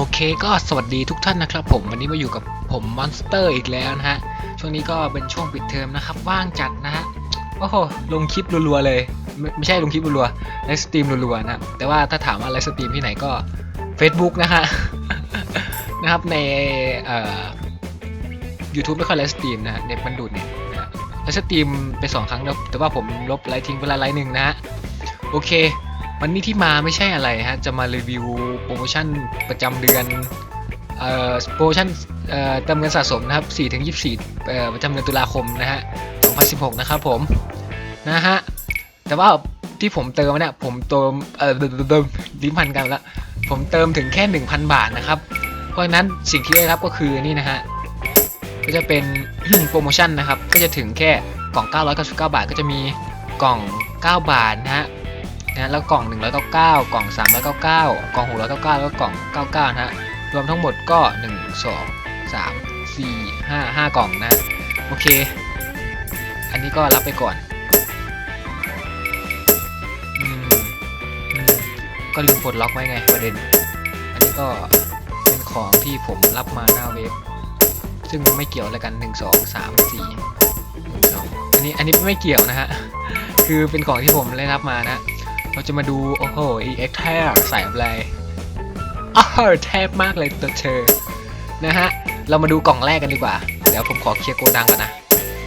โอเคก็สวัสดีทุกท่านนะครับผมวันนี้มาอยู่กับผมมอนสเตอร์อีกแล้วนะฮะ ช่วงนี้ก็เป็นช่วงปิดเทอมนะครับ ว่างจัดนะฮะ โอ้โห ลงคลิปรัวๆเลยไม่ไม่ใช่ลงคลิปรัวๆไลฟ์สตรีมรัวๆนะแต่ว่าถ้าถามว่าไลฟ์สตรีมที่ไหนก็ Facebook นะฮะ นะครับในเอ่อ YouTube ไม่ค่อยไลฟ์สตรีมนะฮะเน็ตมันดูดเนี่ยนะฮะไลฟ์สตรีมไปสองครั้งแล้วแต่ว่าผมลบไลฟ์ทิ้งไปละไลฟ์หนึ่งนะฮะโอเค วันนี้ที่มาไม่ใช่อะไรฮะ จะมารีวิวโปรโมชั่นประจำเดือนเอ่อโปรโมชั่นเอ่อเติมเงินสะสมนะครับ4ถึง24เอ่อประจำเดือนตุลาคมนะฮะ2016 นะครับผม นะฮะ แต่ว่าที่ผมเติมเนี่ยผมเติมเอ่อเติมลิ้นพันกันละผมเติมถึงแค่ 1,000 บาทนะครับ เพราะฉะนั้นสิ่งที่ได้รับก็คือนี่นะฮะก็จะเป็นโปรโมชั่นนะครับ ก็จะถึงแค่กล่อง 999 บาท ก็จะมีกล่อง 9 บาทนะฮะ นะแล้วกล่อง 199 กล่อง 399 กล่อง 699 แล้วก็กล่อง 99 นะฮะ รวมทั้งหมดก็ 1 2 3 4 5 5 กล่องนะ โอเค อันนี้ก็รับไปก่อนอืมอืมก็ลืมปลดล็อกไว้ไงประเด็น อันนี้ก็เป็นของที่ผมรับมาหน้าเว็บ ซึ่งไม่เกี่ยวอะไรกัน 1 2 3 4 1 2อันนี้อันนี้ไม่เกี่ยวนะฮะ คือเป็นของที่ผมได้รับมานะ เราจะมาดู โอ้โห EX แทบใส่อะไรอ้าวแทบมากเลยตัวเธอ นะฮะ เรามาดูกล่องแรกกันดีกว่า เดี๋ยวผมขอเคลียร์โกดังก่อนนะ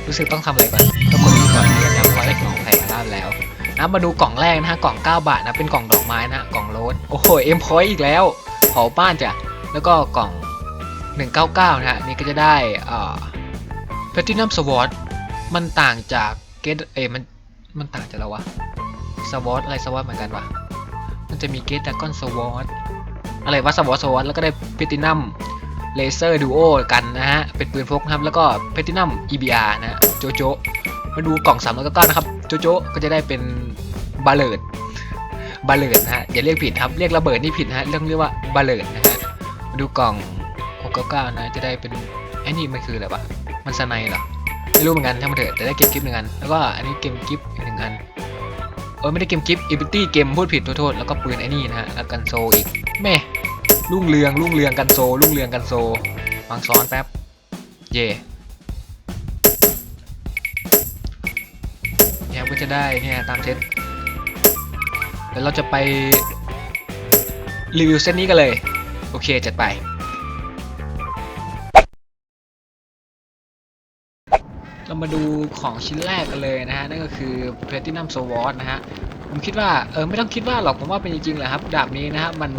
รู้สึกต้องทำอะไรก่อนต้องกดนี้ก่อนนี่นะเพราได้ของแพงด้านแล้วนะมาดูกล่องแรกนะฮะ กล่อง 9 บาทนะ เป็นกล่องดอกไม้นะ กล่องโรสโอ้โหเอ็มพอยต์อีกแล้วเผาบ้านจ้ะ แล้วก็กล่อง 199 นะฮะ นี่ก็จะได้อ่า Platinum Sword มันต่างจากเกตเอยมันมันต่างจากแล้ววะ สวอตอะไรสวอตเหมือนกันวะมันจะมีเกตดากอนสวอตอะไรวะสวอตสวอตแล้วก็ได้เพตินัมเลเซอร์ดูโอกันนะฮะ เป็นปืนพกนะครับ แล้วก็เพตินัม EBR นะฮะโจโจมาดูกล่องสามแล้วก็ก้อนนะครับ โจโจก็จะได้เป็นบาเลตบาเลตนะฮะอย่าเรียกผิดครับ เรียกระเบิดนี่ผิดนะฮะเรื่องเรียกว่าบาเลตนะฮะมาดูกล่อง699นะจะได้เป็นไอ้นี่มันคืออะไรวะมันสไนเหรอไม่รู้เหมือนกันช่ามันเถอะแต่ได้เกมกิฟต์หนึ่งอัน แล้วก็อันนี้เกมกิฟต์อีกหนึ่งอัน เออไม่ได้เกมกิฟต์อิบิตี้เกมพูดผิดโทษแล้วก็ปืนไอ้นี่นะฮะแล้วกันโซอีกแม่รุ่งเรืองรุ่งเรืองกันโซรุ่งเรืองกันโซวางซ้อนแป๊บเย่เนี่ยก็จะได้เนี่ยตามเซตเดี๋ยวเราจะไปรีวิวเซตนี้กันเลย โอเคจัดไป เรามาดูของชิ้นแรกกันเลยนะฮะ นั่นก็คือ Platinum Sword นะฮะ ผมคิดว่า เออ ไม่ต้องคิดว่าหรอก ผมว่าเป็นจริงๆแหละครับ ดาบนี้นะครับมัน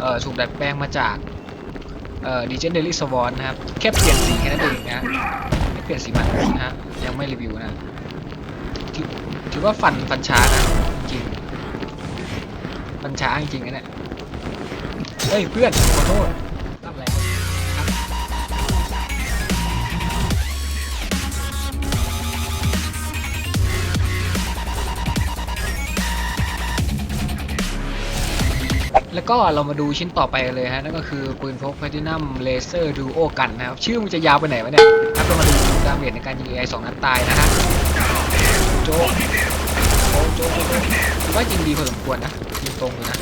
เออถูกดัดแปลงมาจาก เอ่อ Legendary Sword นะครับ แค่เปลี่ยนสีแค่นั้นเองนะไม่เปลี่ยนสีมันนะฮะ ยังไม่รีวิวนะ ถือถือว่าฟันฟันช้านะ จริง ฟันช้าจริงๆนะเนี่ย เฮ้ย เพื่อน ขอโทษ แล้วก็เรามาดูชิ้นต่อไปเลยฮะ นั่นก็คือปืนพกแพทินัมเลเซอร์ดูโอกันนะครับ ชื่อมันจะยาวไปไหนวะเนี่ยครับเรามาดูดาเมจในการยิงไอสองนัดตายนะฮะโจโจโจโจโจถือว่ายิงดีพอสมควรนะยิงตรงเลยนะ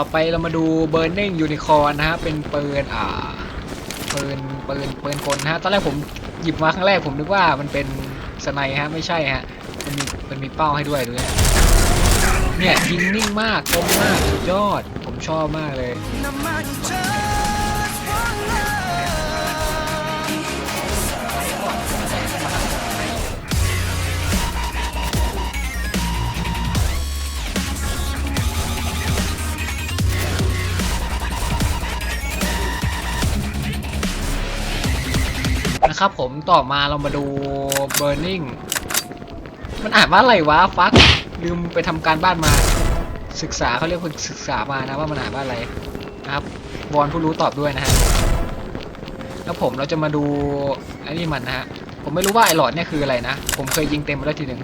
ต่อไปเรามาดู Burning Unicorn นะฮะ เป็นปืนอ่าปืนปืนปืนกลนฮะ ตอนแรกผมหยิบมาครั้งแรกผมนึกว่ามันเป็นสไนฮะ ไม่ใช่ฮะ มันมีมันมีเป้าให้ด้วยดูเนี่ยเนี่ยยิงนิ่งมากตรงมากสุดยอด ผมชอบมากเลย นะครับผมต่อมาเรามาดู Burning มันอ่านว่าอะไรวะฟักลืมไปทำการบ้านมา ศึกษาเขาเรียกคนศึกษามานะว่ามันอ่านว่าอะไรนะครับวอนผู้รู้ตอบด้วยนะฮะแล้วผมเราจะมาดูไอ้นี่มันนะฮะผมไม่รู้ว่าไอหลอดเนี่ยคืออะไรนะ ผมเคยยิงเต็มไปแล้วทีหนึ่ง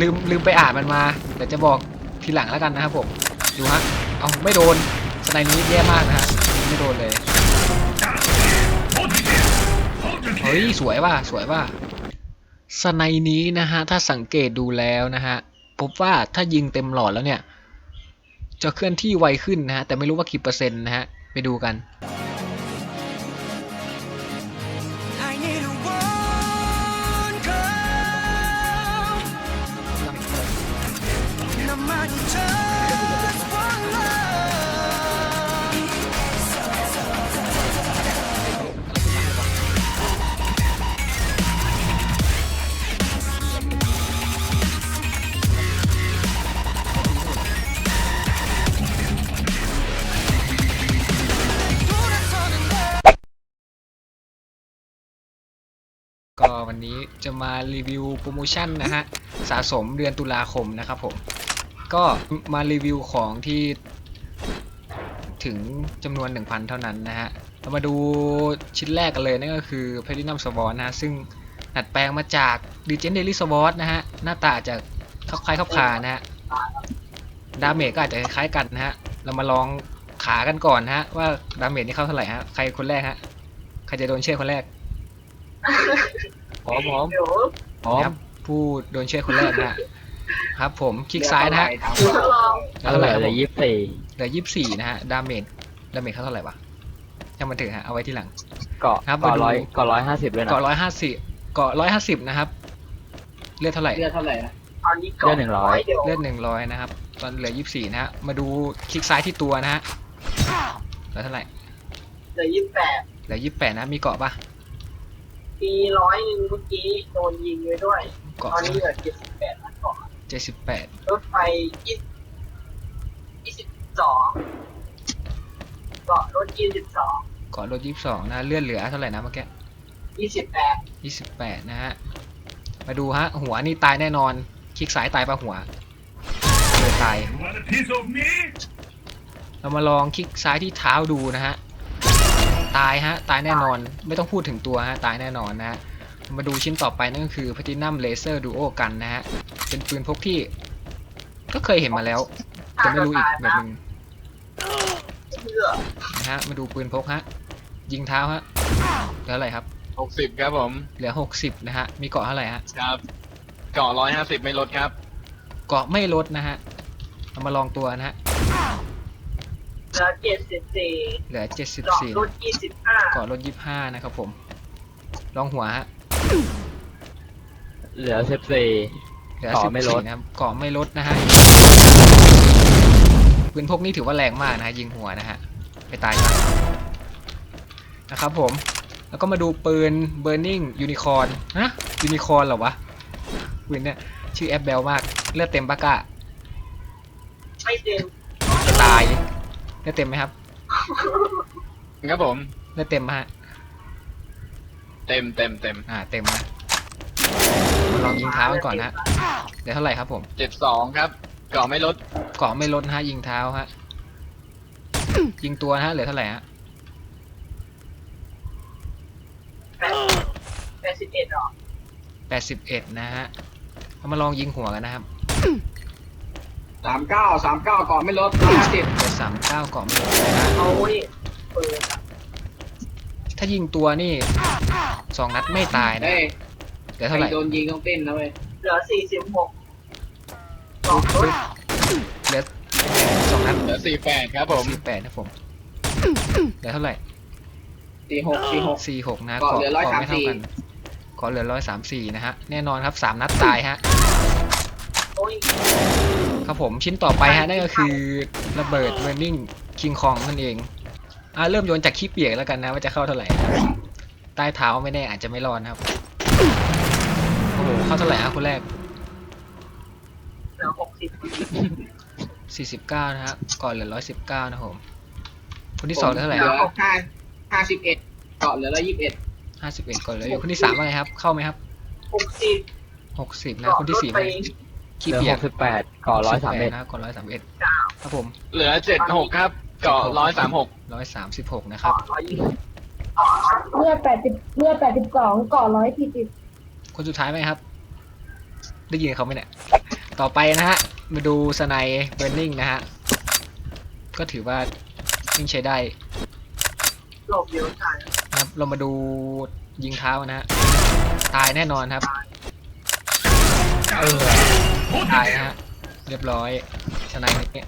ลืมลืมไปอ่านมันมา แต่จะบอกทีหลังแล้วกันนะครับผมดูฮะเอาไม่โดนสไนนี้แย่มากนะฮะไม่โดนเลย ฮ้ยสวยว่ะสวยว่ะสไนนี้นะฮะถ้าสังเกตดูแล้วนะฮะพบว่าถ้ายิงเต็มหลอดแล้วเนี่ย จะเคลื่อนที่ไวขึ้นนะฮะแต่ไม่รู้ว่ากี่เปอร์เซ็นต์นะฮะไปดูกัน นี้จะมารีวิวโปรโมชั่นนะฮะ สะสมเดือนตุลาคมนะครับผม ก็มารีวิวของที่ถึงจำนวน 1,000 เท่านั้นนะฮะ เรามาดูชิ้นแรกกันเลยนั่นก็คือ Platinum Sword นะฮะซึ่งดัดแปลงมาจาก Legendary Sword นะฮะ หน้าตาอาจจะคล้ายๆคล้ายๆนะฮะ ดาเมจก็อาจจะคล้ายกันนะฮะ เรามาลองขากันก่อนฮะ ว่าดาเมจนี่เข้าเท่าไหร่ฮะ ใครคนแรกฮะ ใครจะโดนเชือคนแรก พร้อมพร้อมพร้อนะมครับผู้โดนเชือดคนแรกนะฮะครับ ผมคลิกซ้ายนะฮะเท่าเท่าไหไหร่ร่ครับเลผยมยี่สิบสี่เหลือยี่สิบสี่นะฮะดาเมจดาเมจเขาเท่าไหร่วะยังมันถึงฮะเอาไว้ที่หลังเกาะครับเกาะมาดูร้อยเกาะร้อยห้าสิบเลยนะเกาะร้อยห้าสิบเกาะร้อยห้าสิบนะครับ เลือดเท่าไหร่เลือดเท่าไหร่นะเลือดหนึ่งร้อยเลือดหนึ่งร้อยนะครับ ตอนเหลือยี่สิบสี่นะฮะมาดูคลิกซ้ายที่ตัวนะฮะเหลือเท่าไหร่เหลือยี่สิบแปดเหลือยี่สิบแปดนะมีเกาะปะ ปีร้อยหนึ่งเมื่อกี้โดนยิงไปด้วยเกาะตอนนี้เหลือเจ็ดสิบแปดนัดก่อนเจ็ดสิบแปดรถไฟยี่ยี่สิบสองเกาะรถยี่สิบสองเกาะรถยี่สิบสองนะ เลือดเหลือเท่าไหร่นะเมื่อกี้ยี่สิบแปดยี่สิบแปดนะฮะ มาดูฮะ หัวนี่ตายแน่นอน คลิกซ้ายตายปะหัวเลยตาย Want a piece of me? เรามาลองคลิกซ้ายที่เท้าดูนะฮะ ตายฮะ ตายแน่นอน ไม่ต้องพูดถึงตัวฮะ ตายแน่นอนนะฮะ มาดูชิ้นต่อไปนั่นก็คือ Platinum Laser Duo กันนะฮะ เป็นปืนพกที่ ก็เคยเห็นมาแล้วแต่ไม่รู้อีกแบบหนึงเลือดนะฮะ มาดูปืนพกฮะ ยิงเท้าฮะเหลืออะไรครับหกสิบครับผม เหลือ60นะฮะ มีเกาะเท่าไหร่ฮะ ครับ เกาะร้อยห้าสิบไม่ลดครับ เกาะไม่ลดนะฮะเรามาลองตัวนะฮะ เหลือเจ็ดสิบสี่เหลือเกาะ74รถยี่สิบห้าเกาะลด25นะครับผม ลองหัวฮะ เหลือสิบสี่ เหลือเกาะสิบไม่ลด สี่นะครับเกาะไม่ลดนะฮะปืนพกนี่ถือว่าแรงมากนะฮะยิงหัวนะฮะ ไปตายซะนะครับผม แล้วก็มาดูปืน Burning Unicorn ฮะ Unicorn เหรอวะ ปืนเนี่ย ชื่อแอปเบลมาก เลือดเต็มปะกะ ไม่เต็มจะตาย เลือดเต็มไหมครับ ครับผมเลือดเต็มไหมฮะ เต็มเต็มเต็มอ่า เต็มนะมาลองยิงเท้ากันก่อนนะฮะเดี๋ยวเท่าไหร่ครับผม เจ็ดสองครับเกาะไม่ลดเกาะไม่ลดนะฮะยิงเท้าฮะ ยิงตัวนะฮะเหลือเท่าไหร่ฮะแปดแปดสิบเอ็ดหรอแปดสิบเอ็ดนะฮะเรามาลองยิงหัวกันนะครับ สามเก้าสามเก้าก่อนไม่ลดห้าสิบเบอร์สามเก้าเกาะไม่ลดนะฮะเอาเว้ยปืนอะถ้ายิงตัวนี่สองนัดไม่ตายนะเฮ้ยเหลือใครเท่าไหร่โดนยิงต้องเต้นนะเว้ยเหลือสี่สิบหกเกาะรถเหลือสองนัดเหลือสี่แปดครับผมสี่แปดนะผมเหลือเท่าไหร่สี่หกสี่หก สี่หกนะเกาะเหลือเกาะไม่เท่า134กันเกาะเหลือร้อยสามสี่นะฮะแน่นอนครับสามนัดตายฮะโอ้ย ครับผมชิ้นต่อไปฮะนั่นก็คือระเบิดเวอร์นิ่งคิงคองนั่นเองอ่าเริ่มโยนจากขี้เปียกแล้วกันนะว่าจะเข้าเท่าไหร่ใต้เท้าไม่แน่อาจจะไม่รอดนะครับโอ้โหเข้าเท่าไหร่ฮะคนแรกเหลือหกสิบสี่สิบเก้านะฮะก่อนเหลือร้อยสิบเก้านะครับผมคนที่สองเหลือเท่าไหร่เหลืคอรับห้าห้าสิบเอ็ดเกาะเหลือละยี่สิบเอ็ดห้าสิบเอ็ดก่อนเหลยคนที่สามว่าไงครับ เข้าไหมครับหกสิบหกสิบนะคนที่สี่ไปว่าไง ขี้เหลือเปีหยกกสิบแปดเกาะร้อยสามเอ็ดนะก่อนร้อยสามเอ็ดครับผมเหลือเจ็ดหกครับเกาะร้อยสามหกร้อยสามสิบหกนะครับร้อยยี่สิบเลือดแปดสิบเลือดแปดสิบสองก่อร้อยสี่สิบคนสุดท้ายไหมครับ ได้ยินเขาไหมเนี่ย ต่อไปนะฮะ มาดูสไนเบอร์นิงนะฮะ ก็ถือว่ายิ่งใช้ได้หลบเดียวตายครับเรามาดูยิงเท้านะฮะ ตายแน่นอนครับ เออ ตายนะฮะเรียบร้อยชนะเนี่ย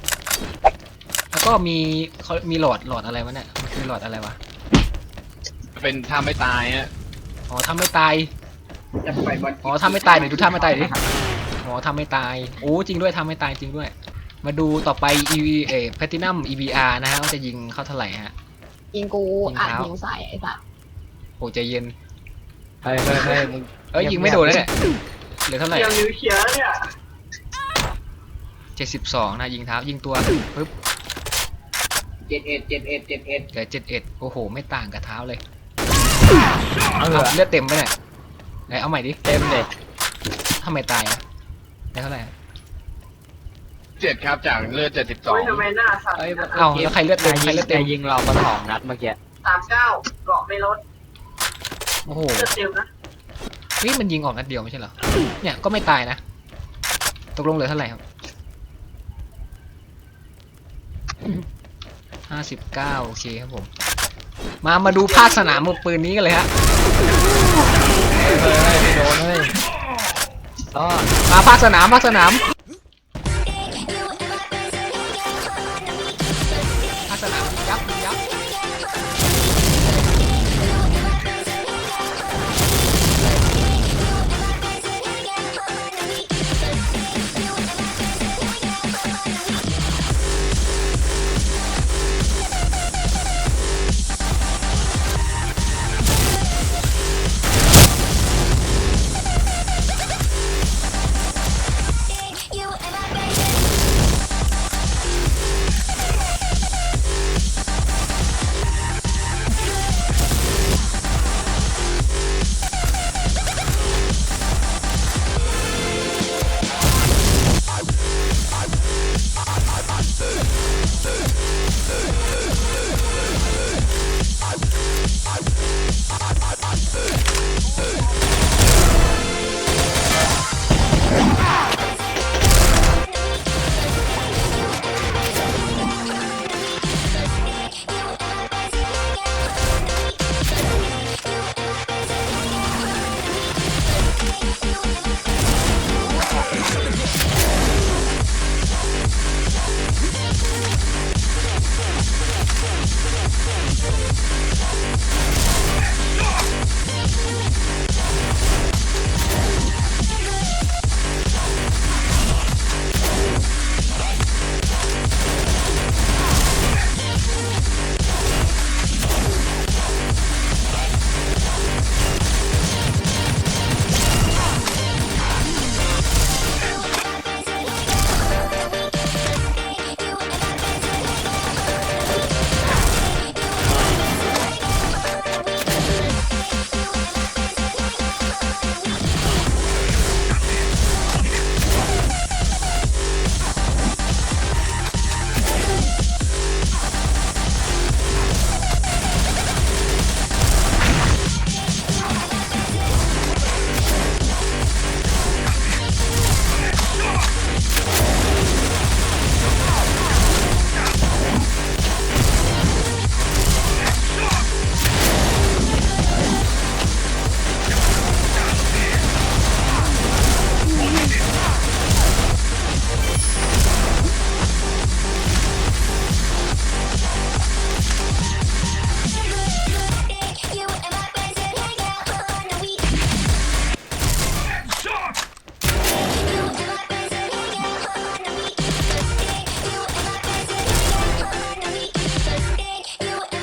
แล้วก็มีเขามีหลอดหลอดอะไรวะเนี่ยมันคือหลอดอะไรวะเป็นท่าไม่ตายฮะอ๋อทำไม่ตายจะไปบอลอ๋อทำไม่ตายเดี๋ยวดูท่าไม่ตายดิอ๋อทำไม่ตายโอ้จริงด้วยทำไม่ตายจริงด้วย มาดูต่อไป EV เอแพทินัม EBR นะฮะว่าจะยิงเข้าเท่าไหร่ฮะยิงกูยิงอะเท้ายิงใส่ไอ้สัสโอ้ใจเย็นเฮ้ยเฮ้ยเฮ้ยมึงเอ้ยยิงไม่โดนแล้วเนี่ยเหลือเท่าไหร่เตรียมนิวเคลียร์เนี่ยเจ็ดสิบสองนะยิงเท้ายิงตัวปึ๊บเจ็ดเอ็ดเจ็ดเอ็ดเจ็ดเอ็ดเหลือเจ็ดเอ็ดโอ้โห ไม่ต่างกับเท้าเลยเอเอาอเลือดเต็มไปเนี่ยไหนเอาใหม่ดิเต็มเลยทำไมตายอะได้เท่าไหร่อะเจ็ดครับจากเลือดเจ็ดสิบสอโอ้งยทำไมหน้าสั่นเอ้ยเอ้าแล้วใครเลือดเต็มใครเลือดเต็มยิงเรามาสองนัดเมื่อกี้สามเก้าเกาะไม่ลดโอ้โหเลือดเต็มนะนี่มันยิงออกนัดเดียวไม่ใช่เหรอเนี่ยก็ไม่ตายนะ ตกลงเหลือเท่าไหร่ครับ ห้าสิบเก้าโอเคครับผม มามาดูภาคสนามมือปืนนี้กันเลยฮะเฮ้ยโดนเลยออมาภาคสนามภาคสนามภาคสนามยับยับ